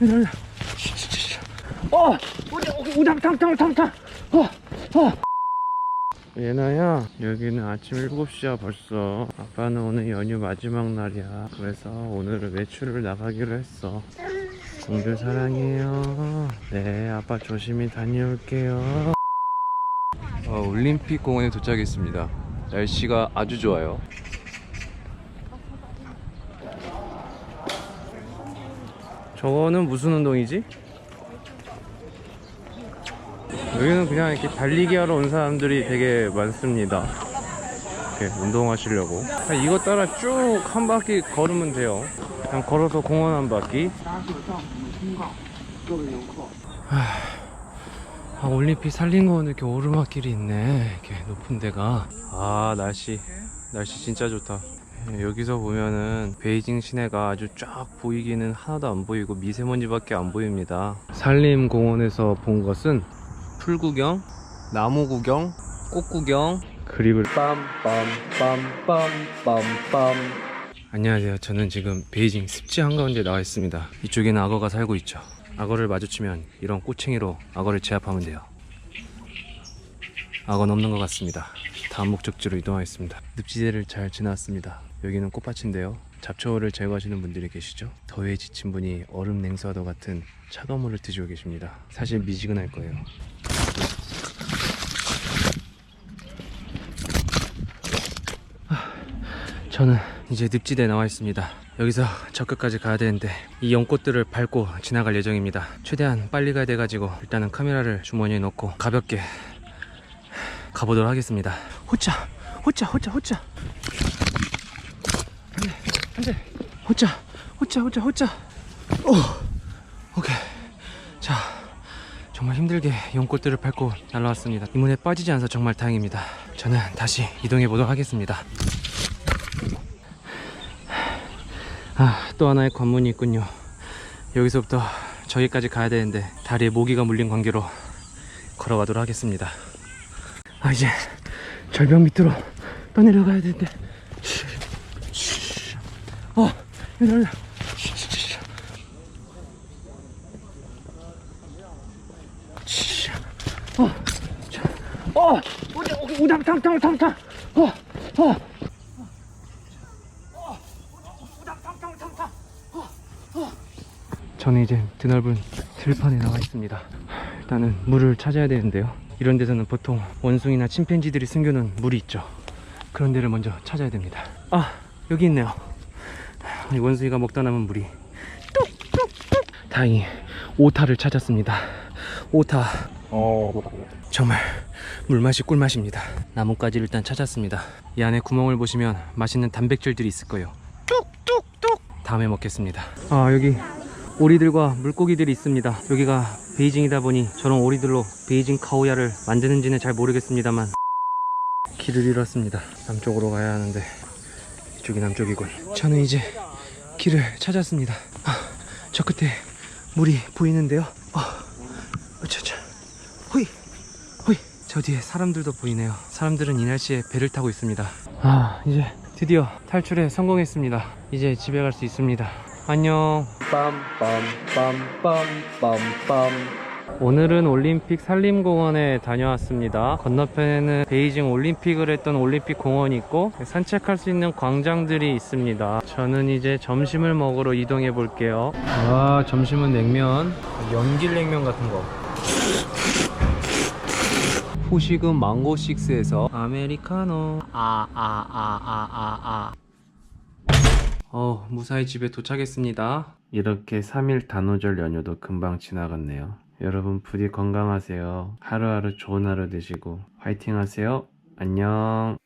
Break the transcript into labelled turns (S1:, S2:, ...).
S1: 일어나. 어, 우리 우당 탕탕 탕탕. 어, 어. 예나야, 여기는 아침 7시야 벌써. 아빠는 오늘 연휴 마지막 날이야. 그래서 오늘은 외출을 나가기로 했어. 공주 사랑해요. 네, 아빠 조심히 다녀올게요.
S2: 어, 올림픽 공원에 도착했습니다. 날씨가 아주 좋아요.
S1: 저거는 무슨 운동이지? 여기는 그냥 이렇게 달리기 하러 온 사람들이 되게 많습니다. 이렇게 운동하시려고. 그냥 이거 따라 쭉 한 바퀴 걸으면 돼요. 그냥 걸어서 공원 한 바퀴. 하, 아, 올림픽 산림공원 이렇게 오르막길이 있네. 이렇게 높은 데가. 아, 날씨. 날씨 진짜 좋다. 예, 여기서 보면은 베이징 시내가 아주 쫙 보이기는 하나도 안 보이고 미세먼지밖에 안 보입니다. 산림공원에서 본 것은 풀 구경, 나무 구경, 꽃 구경, 그립을 빰빰빰빰빰빰 안녕하세요. 저는 지금 베이징 습지 한가운데 나와 있습니다. 이쪽에는 악어가 살고 있죠. 악어를 마주치면 이런 꼬챙이로 악어를 제압하면 돼요. 악어는 없는 것 같습니다. 다음 목적지로 이동하겠습니다. 늪지대를 잘 지났습니다. 여기는 꽃밭인데요. 잡초를 제거하시는 분들이 계시죠. 더위에 지친 분이 얼음 냉수와도 같은 차가운 물을 드시고 계십니다. 사실 미지근할 거예요. 아, 저는 이제 늪지대에 나와 있습니다. 여기서 저 끝까지 가야 되는데 이 연꽃들을 밟고 지나갈 예정입니다. 최대한 빨리 가야 돼가지고 일단은 카메라를 주머니에 넣고 가볍게 가보도록 하겠습니다. 호짜, 호짜, 호짜, 호짜. 안돼. 호짜, 호짜, 호짜, 호짜. 오, 오케이. 자, 정말 힘들게 연꽃들을 밟고 날라왔습니다. 이문에 빠지지 않아서 정말 다행입니다. 저는 다시 이동해 보도록 하겠습니다. 아, 또 하나의 관문이 있군요. 여기서부터 저기까지 가야 되는데 다리에 모기가 물린 관계로 걸어가도록 하겠습니다. 아 이제 절벽 밑으로 떠내려가야 되는데 쉬. 어, 자, 어, 우리 우리 우당탕탕 탕 탕, 어, 어. 저는 이제 드넓은 들판에 나와 있습니다. 일단은 물을 찾아야 되는데요. 이런 데서는 보통 원숭이나 침팬지들이 숨겨놓은 물이 있죠. 그런 데를 먼저 찾아야 됩니다. 아, 여기 있네요. 이 원숭이가 먹다 남은 물이. 뚝뚝뚝. 다행히 오타를 찾았습니다. 오타. 어, 정말 물맛이 꿀맛입니다. 나뭇가지를 일단 찾았습니다. 이 안에 구멍을 보시면 맛있는 단백질들이 있을 거예요. 뚝뚝뚝. 다음에 먹겠습니다. 아, 여기 오리들과 물고기들이 있습니다. 여기가 베이징이다 보니 저런 오리들로 베이징 카오야를 만드는지는 잘 모르겠습니다만 길을 잃었습니다. 남쪽으로 가야 하는데 이쪽이 남쪽이군. 저는 이제 길을 찾았습니다. 아, 저 끝에 물이 보이는데요. 아, 어쩌자. 호이, 호이. 저 뒤에 사람들도 보이네요. 사람들은 이 날씨에 배를 타고 있습니다. 아, 이제 드디어 탈출에 성공했습니다. 이제 집에 갈 수 있습니다. 안녕.
S2: 빰빰빰빰빰빰.
S1: 오늘은 올림픽 산림공원에 다녀왔습니다. 건너편에는 베이징 올림픽을 했던 올림픽 공원이 있고 산책할 수 있는 광장들이 있습니다. 저는 이제 점심을 먹으러 이동해 볼게요. 와, 점심은 냉면, 연길 냉면 같은 거.
S2: 후식은 망고식스에서
S1: 아메리카노. 아, 아, 아, 아, 아, 아. 어, 무사히 집에 도착했습니다. 이렇게 3일 단오절 연휴도 금방 지나갔네요. 여러분 부디 건강하세요. 하루하루 좋은 하루 되시고 화이팅 하세요. 안녕.